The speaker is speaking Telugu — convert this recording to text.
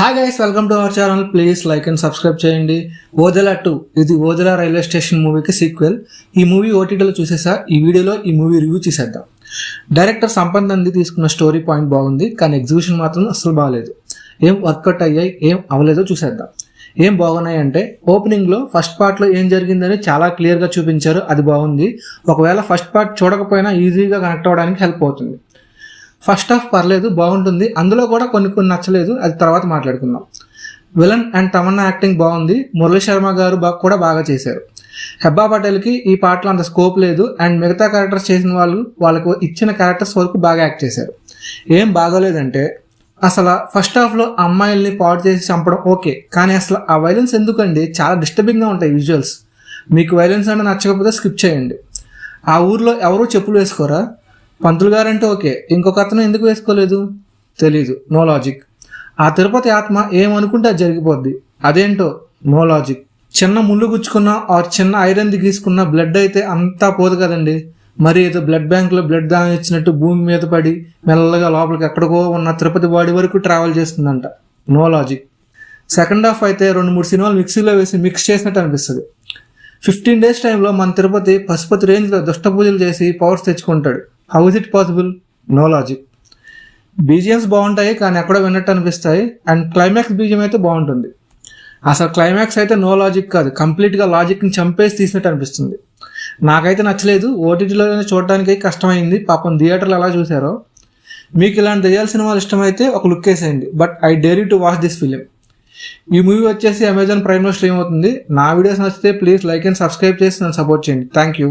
Hi guys welcome to our channel please like and subscribe చేయండి. ఓజలా టూ ఇది ఓజలా రైల్వే స్టేషన్ మూవీకి సీక్వెల్ ఈ మూవీ ఓటీటీలో చూసేసా. ఈ వీడియోలో ఈ మూవీ రివ్యూ చేసేద్దాం. డైరెక్టర్ సంపత్ నంది తీసుకున్న స్టోరీ పాయింట్ బాగుంది కానీ ఎగ్జిబిషన్ మాత్రం అస్సలు బాగాలేదు ఏం వర్కౌట్ అయ్యాయి ఏం అవ్వలేదో చూసేద్దాం. ఏం బాగున్నాయి అంటే ఓపెనింగ్లో ఫస్ట్ పార్ట్లో ఏం జరిగిందని చాలా క్లియర్గా చూపించారు. అది బాగుంది. ఒకవేళ ఫస్ట్ పార్ట్ చూడకపోయినా ఈజీగా కనెక్ట్ అవ్వడానికి హెల్ప్ అవుతుంది. ఫస్ట్ హాఫ్ పర్లేదు బాగుంటుంది. అందులో కూడా కొన్ని కొన్ని నచ్చలేదు. అది తర్వాత మాట్లాడుకుందాం. విలన్ అండ్ తమన్నా యాక్టింగ్ బాగుంది. మురళీ శర్మ గారు కూడా బాగా చేశారు. హెబ్బా పటేల్కి ఈ పాటలో అంత స్కోప్ లేదు. అండ్ మిగతా క్యారెక్టర్స్ చేసిన వాళ్ళు వాళ్ళకు ఇచ్చిన క్యారెక్టర్స్ వరకు బాగా యాక్ట్ చేశారు. ఏం బాగోలేదంటే అసలు ఫస్ట్ హాఫ్లో అమ్మాయిల్ని పాడు చేసి చంపడం ఓకే. కానీ అసలు ఆ వైలెన్స్ ఎందుకండి? చాలా డిస్టర్బింగ్గా ఉంటాయి విజువల్స్ మీకు వైలెన్స్ అంటే నచ్చకపోతే స్కిప్ చేయండి. ఆ ఊర్లో ఎవరూ చెప్పులు వేసుకోరా? పంతులు గారంటే ఓకే. ఇంకొక అతను ఎందుకు వేసుకోలేదు? తెలీదు. No logic. ఆ తిరుపతి ఆత్మ ఏమనుకుంటే అది జరిగిపోద్ది. అదేంటో? No logic. చిన్న ముళ్ళు గుచ్చుకున్న ఆర్ చిన్న ఐరన్ గీసుకున్న బ్లడ్ అయితే అంతా పోదు కదండి. మరి ఏదో బ్లడ్ బ్యాంక్లో బ్లడ్ దానం ఇచ్చినట్టు భూమి మీద పడి మెల్లగా లోపలికి ఎక్కడికో ఉన్న తిరుపతి బాడీ వరకు ట్రావెల్ చేస్తుందంట. No logic. సెకండ్ హాఫ్ అయితే రెండు మూడు సినిమాలు మిక్సీలో వేసి మిక్స్ చేసినట్టు అనిపిస్తుంది. ఫిఫ్టీన్ డేస్ టైంలో మన తిరుపతి పశుపతి రేంజ్లో దుష్ట పూజలు చేసి పవర్స్ తెచ్చుకుంటాడు. How is it possible no logic BGMs బాగుంటాయి కానీ ఎక్కడో విన్నట్టు అనిపిస్తాయి అండ్ క్లైమాక్స్ బీజిఎం అయితే బాగుంటుంది. అసలు క్లైమాక్స్ అయితే నో లాజిక్ కాదు కంప్లీట్గా లాజిక్ని చంపేసి తీసినట్టు అనిపిస్తుంది. నాకైతే నచ్చలేదు ఓటీటీలోనే చూడడానికి కష్టమైంది పాపం థియేటర్లు ఎలా చూసారో మీకు ఇలాంటి దయ్యాల సినిమాలు ఇష్టమైతే ఒక లుక్ వేసేయండి but I dare you to watch this film ఈ మూవీ వచ్చేసి అమెజాన్ ప్రైమ్లో స్ట్రీమ్ అవుతుంది. నా వీడియోస్ నచ్చితే ప్లీజ్ లైక్ అండ్ సబ్స్క్రైబ్ చేసి నన్ను సపోర్ట్ చేయండి. Thank you